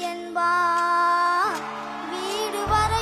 என்பா. வீடு வர